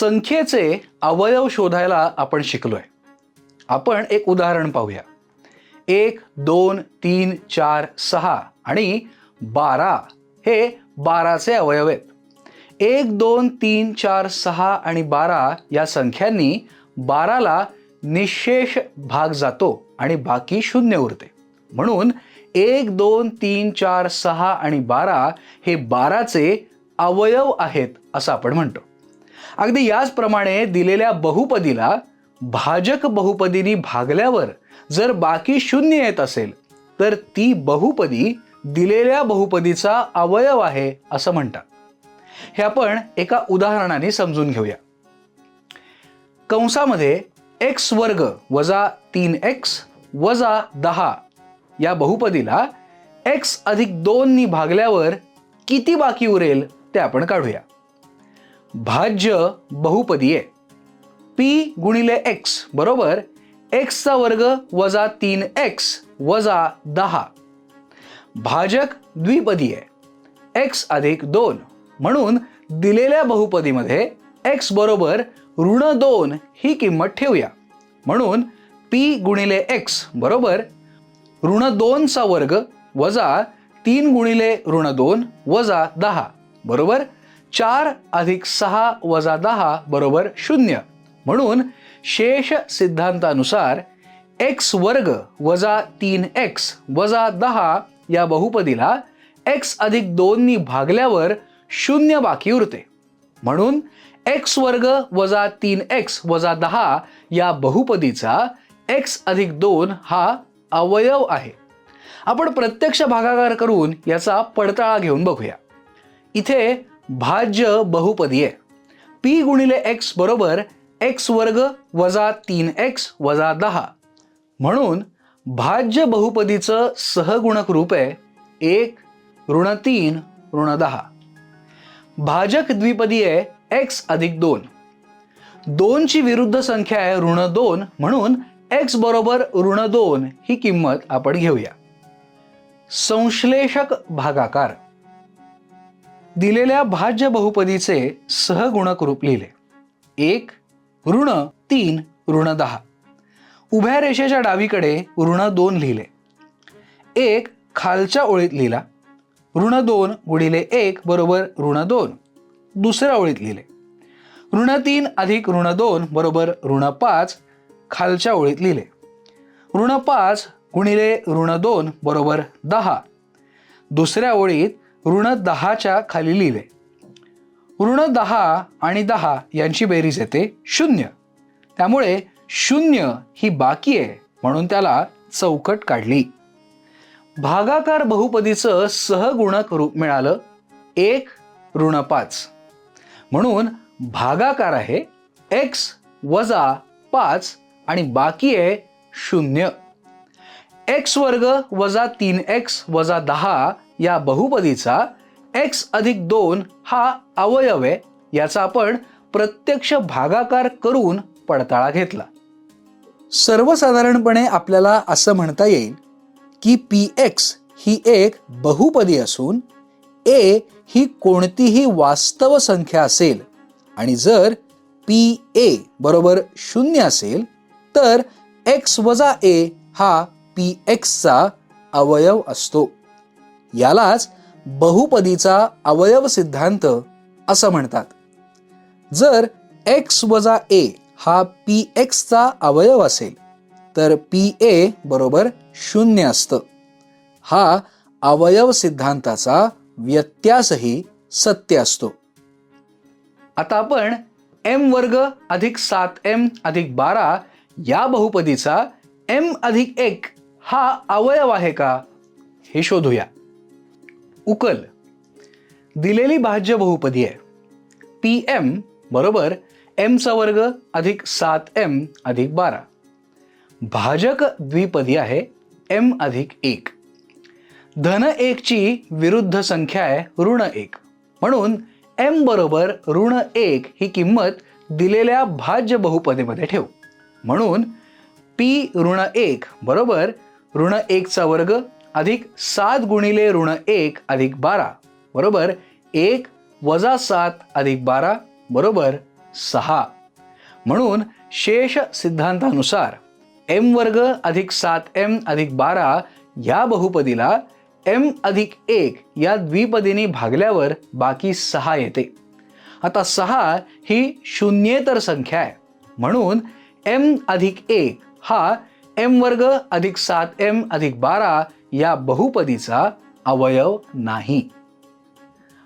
संख्येचे अवयव शोधायला आपण शिकलोय. आपण एक उदाहरण पाहूया. एक दोन तीन चार सहा आणि बारा हे बाराचे अवयव आहेत. एक दोन तीन चार सहा आणि बारा या संख्यांनी बाराला निशेष भाग जातो आणि बाकी शून्य उरते. म्हणून एक दोन तीन चार सहा आणि बारा हे बाराचे अवयव आहेत असं आपण म्हणतो. अगदी याचप्रमाणे दिलेल्या बहुपदीला भाजक बहुपदीनी भागल्यावर जर बाकी शून्य येत असेल तर ती बहुपदी दिलेल्या बहुपदीचा अवयव आहे असं म्हणतात. हे आपण एका उदाहरणाने समजून घेऊया. कंसामध्ये एक्स वर्ग वजा तीन एक्स वजा दहा या बहुपदीला एक्स अधिक दोननी भागल्यावर किती बाकी उरेल ते आपण काढूया. भाज्य बहुपदी आहे. पी गुणिले एक्स बरोबर? एक्सचा वर्ग वजा तीन एक्स वजा दहा. भाजक द्विपदी आहे. एक्स अधिक दोन. म्हणून दिलेल्या बहुपदीमध्ये एक्स बरोबर ऋण दोन ही किंमत ठेवूया. म्हणून पी गुणिले एक्स बरोबर? ऋण दोनचा वर्ग वजा तीन गुणिले ऋण दोन वजा दहा बरोबर? चार अधिक सहा वजा दहा बरोबर शून्य. म्हणून शेष सिद्धांतानुसार एक्स वर्ग वजा तीन एक्स वजा दहा या बहुपदीला एक्स अधिक दोननी भागल्यावर शून्य बाकी उरते. म्हणून एक्स वर्ग वजा तीन एक्स वजा दहा या बहुपदीचा एक्स अधिक दोन हा अवयव आहे. आपण प्रत्यक्ष भागाकार करून याचा पडताळा घेऊन बघूया. इथे भाज्य बहुपदी आहे पी गुणिले एक्स बरोबर एक्स वर्ग वजा तीन एक्स वजा दहा. म्हणून भाज्य बहुपदीचं सहगुणक रूप आहे एक ऋण तीन ऋण दहा. भाजक द्विपदी आहे एक्स अधिक दोन. दोनची विरुद्ध संख्या आहे ऋण दोन म्हणून एक्स बरोबर ऋण दोन ही किंमत आपण घेऊया. संश्लेषक भागाकार. दिलेल्या भाज्य बहुपदीचे सहगुणक रूप लिहिले. एक ऋण. तीन ऋण दहा. उभ्या रेषेच्या डावीकडे ऋण दोन लिहिले. एक खालच्या ओळीत लिहिला. ऋण दोन गुणिले एक बरोबर ऋण दोन. दुसऱ्या ओळीत लिहिले. ऋण तीन अधिक ऋण दोन बरोबर ऋण पाच खालच्या ओळीत लिहिले. ऋण पाच गुणिले ऋण दोन बरोबर दहा. दुसऱ्या ओळीत ऋण दहाच्या खाली लिहिले. ऋण दहा आणि दहा यांची बेरीज येते शून्य. त्यामुळे शून्य ही बाकी आहे म्हणून त्याला चौकट काढली. भागाकार बहुपदीचं सहगुणक रूप मिळालं एक ऋण पाच. म्हणून भागाकार आहे एक्स वजा पाच आणि बाकी आहे शून्य. एक्स वर्ग वजा तीन एक्स वजा दहा या बहुपदीचा एक्स अधिक दोन हा अवयव आहे याचा आपण प्रत्यक्ष भागाकार करून पडताळा घेतला. सर्वसाधारणपणे आपल्याला असं म्हणता येईल की पी एक्स ही एक बहुपदी असून ए ही कोणतीही वास्तव संख्या असेल आणि जर पी ए बरोबर शून्य असेल तर एक्स वजा ए हा पी एक्सचा अवयव असतो. यालाच बहुपदीचा अवयव सिद्धांत असं म्हणतात. जर एक्स वजा ए हा पी एक्सचा अवयव असेल तर पी ए बरोबर शून्य असतं. हा अवयव सिद्धांताचा व्यत्यासही सत्य असतो. आता आपण एम वर्ग अधिक सात एम अधिक बारा या बहुपदीचा एम अधिक एक हा अवयव आहे का हे शोधूया. उकल. दिलेली भाज्य बहुपदी आहे. पी एम बरोबर एमचा वर्ग अधिक सात एम अधिक बारा. भाजक द्विपदी आहे एम अधिक एक. धन एकची विरुद्ध संख्या आहे ऋण एक. म्हणून एम बरोबर ऋण एक ही किंमत दिलेल्या भाज्य बहुपदीमध्ये ठेवू. म्हणून पी ऋण एक बरोबर ऋण एकचा वर्ग अधिक सात गुणिले ऋण एक अधिक बारा बरोबर? एक वजा सात अधिक बारा बरोबर? सहा. म्हणून शेष सिद्धांतानुसार एम वर्ग अधिक सात एम अधिक बारा या बहुपदीला एम अधिक एक या द्विपदीने भागल्यावर बाकी सहा येते. आता सहा ही शून्येतर संख्या आहे. म्हणून एम अधिक एक हा एम वर्ग अधिक सात एम अधिक बारा या बहुपदीचा अवयव नाही.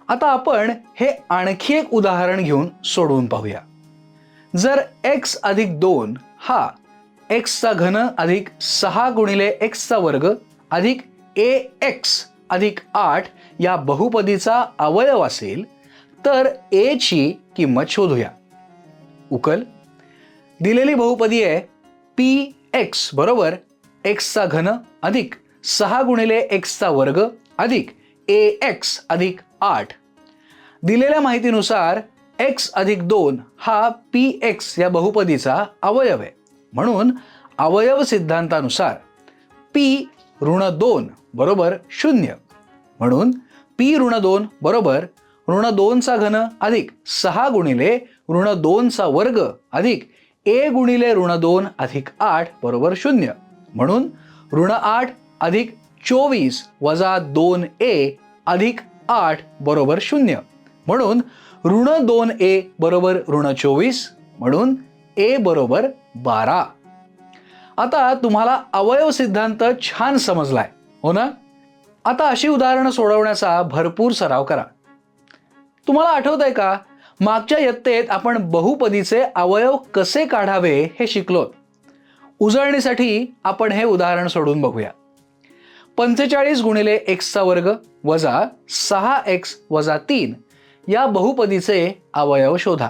आता आपण हे आणखी एक उदाहरण घेऊन सोडवून पाहूया. जर एक्स अधिक दोन हा एक्सचा घन अधिक सहा गुणिले एक्सचा वर्ग अधिक ए एक्स अधिक आठ या बहुपदीचा अवयव असेल तर ए ची किंमत शोधूया. उकल. दिलेली बहुपदी आहे पी एक्स बरोबर एक्सचा घन अधिक सहा गुणिले एक्सचा वर्ग अधिक ए एक्स अधिक आठ. दिलेल्या माहितीनुसार एक्स अधिक दोन हा पी एक्स या बहुपदीचा अवयव आहे. म्हणून अवयव सिद्धांतानुसार पी ऋण दोन बरोबर शून्य. म्हणून पी ऋण दोन बरोबर ऋण दोनचा घन अधिक सहा गुणिले ऋण दोनचा वर्ग अधिक ए गुणिले ऋण दोन अधिक आठ बरोबर शून्य. म्हणून ऋण आठ अधिक चोवीस वजा दोन ए अधिक आठ बरोबर शून्य. म्हणून ऋण दोन ए बरोबर ऋण चोवीस म्हणून ए बरोबर बारा. आता तुम्हाला अवयव सिद्धांत छान समजलाय हो ना? आता अशी उदाहरणं सोडवण्याचा भरपूर सराव करा. तुम्हाला आठवत आहे का? मागच्या यत्तेत आपण बहुपदीचे अवयव कसे काढावे हे शिकलो उजळणीसाठी आपण हे उदाहरण सोडून बघूया. पंचेचाळीस गुणिले एक्सचा वर्ग वजा सहा एक्स वजा तीन या बहुपदीचे अवयव शोधा.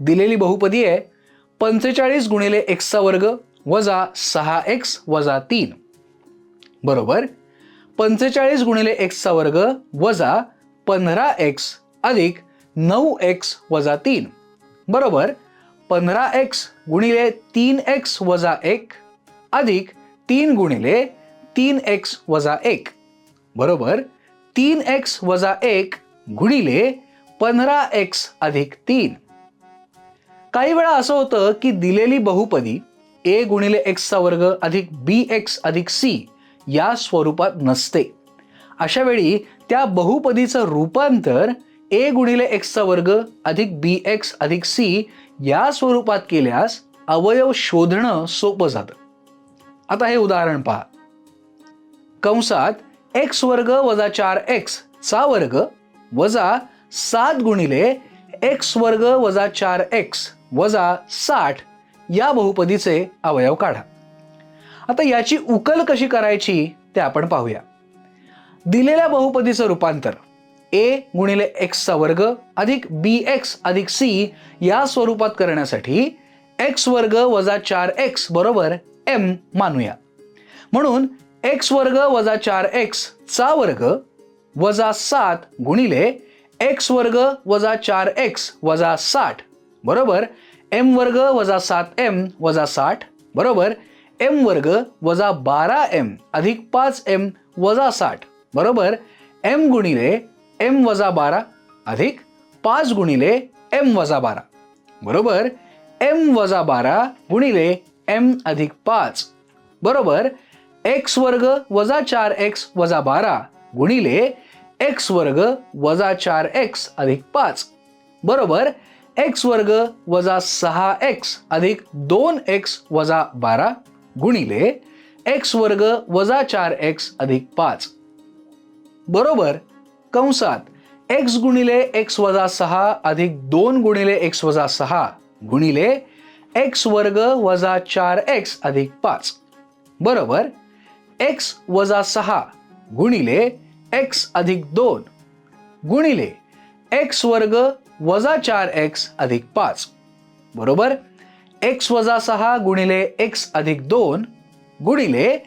दिलेली बहुपदी आहे पंचेचाळीस गुणिले एक्सचा वर्ग वजा सहा एक्स वजा तीन. बरोबर? पंचेचाळीस गुणिले एक्सचा वर्ग वजा पंधरा एक्स अधिक नऊ एक्स वजा तीन. बरोबर? पंधरा एक्स गुणिले तीन एक्स वजा एक अधिक तीन गुणिले तीन एक्स वजा एक. बरोबर? तीन एक्स वजा एक गुणिले पंधरा एक्स अधिक तीन. काही वेळा असं होतं की दिलेली बहुपदी ए गुणिले एक्सचा वर्ग अधिक बी एक्स अधिक सी या स्वरूपात नसते. अशा वेळी त्या बहुपदीचं रूपांतर ए गुणिले एक्सचा वर्ग अधिक बी एक्स अधिक सी या स्वरूपात केल्यास अवयव शोधणं सोपं जातं. आता हे उदाहरण पहा. कंसात एक्स वर्ग वजा चार एक्स चा वर्ग वजा सात गुणिले एक्स वर्ग वजा चार एक्स वजा साठ या बहुपदीचे अवयव काढा. आता याची उकल कशी करायची ते आपण पाहूया. दिलेल्या बहुपदीचं रूपांतर. ए गुणिले एक्सचा वर्ग अधिक बी एक्स अधिक सी या स्वरूपात करण्यासाठी एक्स वर्ग वजा चार एक्स बरोबर एम मानूया. म्हणून एक्स वर्ग वजा चार एक्स चा वर्ग वजा सात गुणिले एक्स वर्ग वजा चार एक्स वजा साठ बरोबर एम वर्ग वजा सात एम वजा साठ बरोबर एम वर्ग वजा बारा एम अधिक पाच एम वजा साठ बरोबर एम गुणिले एम वजा बारा अधिक पाच गुणिले एम वजा बारा. बरोबर? एम वजा बारा गुणिले एम अधिक पाच. बरोबर? एक्स वर्ग वजा चार एक्स वजा बारा गुणिले एक्स वर्ग वजा चार एक्स अधिक पाच. बरोबर? एक्स वर्ग वजा सहा एक्स अधिक दोन एक्स वजा बारा गुणिले एक्स वर्ग वजा चार एक्स अधिक पाच. बरोबर? कंसात एक्स गुणिले एक्स वजा सहा अधिक दोन गुणिले एक्स वजा सहा गुणिले एक्स वर्ग वजा चार एक्स अधिक पाच. बरोबर? एक्स वजा सहा गुणिले एक्स अधिक दोन गुणिले एक्स वर्ग वजा चार एक्स अधिक पाच. बरोबर? एक्स वजा सहा गुणिले एक्स अधिक दोन गुणिले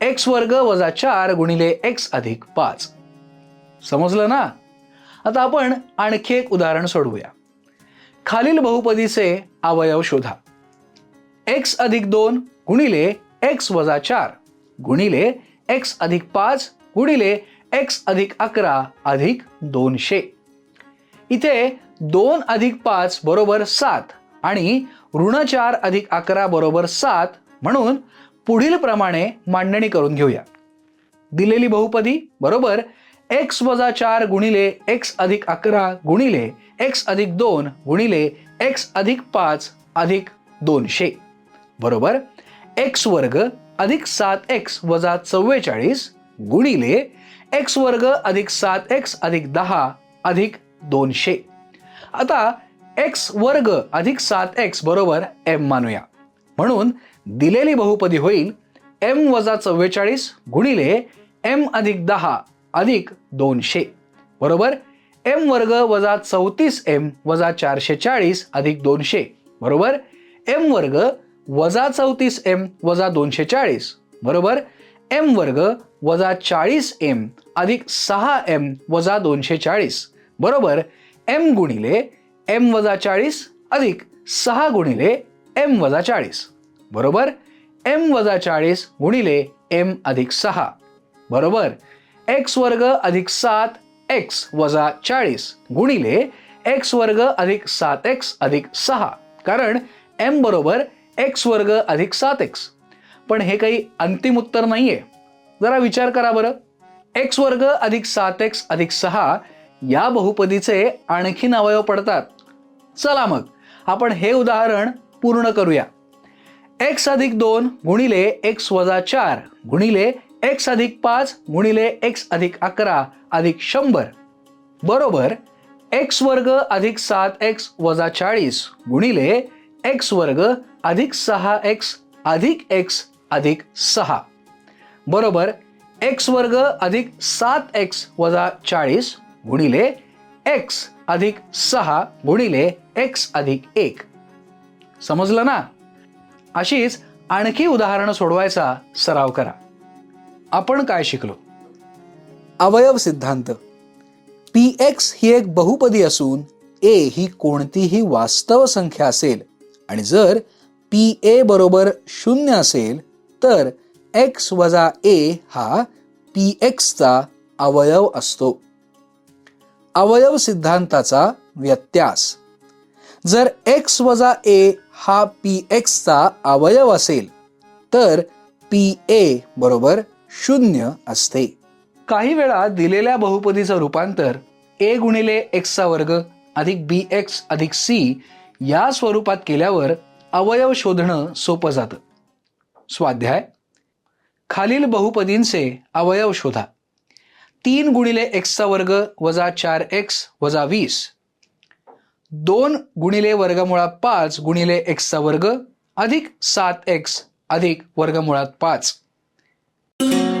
एक्स वर्ग वजा चार गुणिले एक्स अधिक पाच. समजलं ना? आता आपण आणखी एक उदाहरण सोडवूया. खालील बहुपदीचे अवयव शोधा. एक्स अधिक दोन गुणिले एक्स वजा चार गुणिले एक्स अधिक पाच गुणिले एक्स अधिक अकरा अधिक दोनशे. इथे दोन अधिक पाच बरोबर सात आणि ऋण चार अधिक अकरा बरोबर सात म्हणून पुढील प्रमाणे मांडणी करून घेऊया. दिलेली बहुपदी बरोबर एक्स वजा चार गुणिले एक्स अधिक अकरा गुणिले एक्स अधिक दोन गुणिले एक्स अधिक पाच अधिक दोनशे. बरोबर? एक्स वर्ग अधिक सात एक्स वजा चव्वेचाळीस गुणिले एक्स वर्ग अधिक सात एक्स अधिक दहा अधिक दोनशे. आता एक्स वर्ग अधिक सात एक्स बरोबर एम मानूया. म्हणून दिलेली बहुपदी होईल एम वजा चव्वेचाळीस गुणिले एम अधिक दहा अधिक दोनशे. बरोबर? एम वर्ग वजा चौतीस एम वजा चारशे चाळीस अधिक दोनशे. बरोबर? एम वर्ग वजा चौतीस एम वजा दोनशे चाळीस. बरोबर? एम वर्ग वजा चाळीस एम अधिक सहा एम वजा दोनशे चाळीस. बरोबर? एम गुणिले एम वजा चाळीस अधिक सहा गुणिले एम वजा चाळीस. बरोबर? एम वजा चाळीस गुणिले एम अधिक सहा. बरोबर? एक्स वर्ग अधिक सात एक्स वजा चाळीस गुणिले एक्स वर्ग अधिक सात एक्स अधिक सहा. कारण एम बरोबर एक्स वर्ग अधिक सात एक्स. पण हे काही अंतिम उत्तर नाही आहे जरा विचार करा बरं. एक्स वर्ग अधिक सात एक्स अधिक सहा या बहुपदीचे आणखीन अवयव पडतात. चला मग आपण हे उदाहरण पूर्ण करूया. एक्स अधिक दोन गुणिले एक्स वजा चार गुणिले एक्स अधिक पाच गुणिले एक्स अधिक अकरा अधिक शंभर. बरोबर एक्स वर्ग अधिक सात एक्स वजा चाळीस गुणिले एक्स वर्ग अधिक सहा एक्स अधिक एक्स अधिक सहा. बरोबर एक्स वर्ग अधिक सात एक्स वजा चाळीस गुणिले एक्स अधिक सहा गुणिले एक्स अधिक एक. समजलं ना? अशीच आणखी उदाहरणं सोडवायचा सराव करा. आपण काय शिकलो? अवयव सिद्धांत. पी एक्स ही एक बहुपदी असून ए ही कोणतीही वास्तव संख्या असेल. आणि जर पी ए बरोबर शून्य असेल तर एक्स वजा ए हा पी एक्सचा अवयव असतो. अवयव सिद्धांताचा व्यत्यास. जर एक्स वजा ए हा पी एक्सचा अवयव असेल तर पी ए बरोबर शून्य असते. काही वेळा दिलेल्या बहुपदीचं रूपांतर ए गुणिले एक्सचा वर्ग अधिक बी एक्स अधिक सी या स्वरूपात केल्यावर अवयव शोधणं सोपं जातं. स्वाध्याय. खालील बहुपदींचे अवयव शोधा. तीन गुणिले एक्सचा वर्ग वजा चार एक्स वजा वीस. दोन गुणिले वर्गमुळात पाच गुणिले एक्सचा वर्ग अधिक सात एक्स अधिक वर्गमुळात पाच. thank you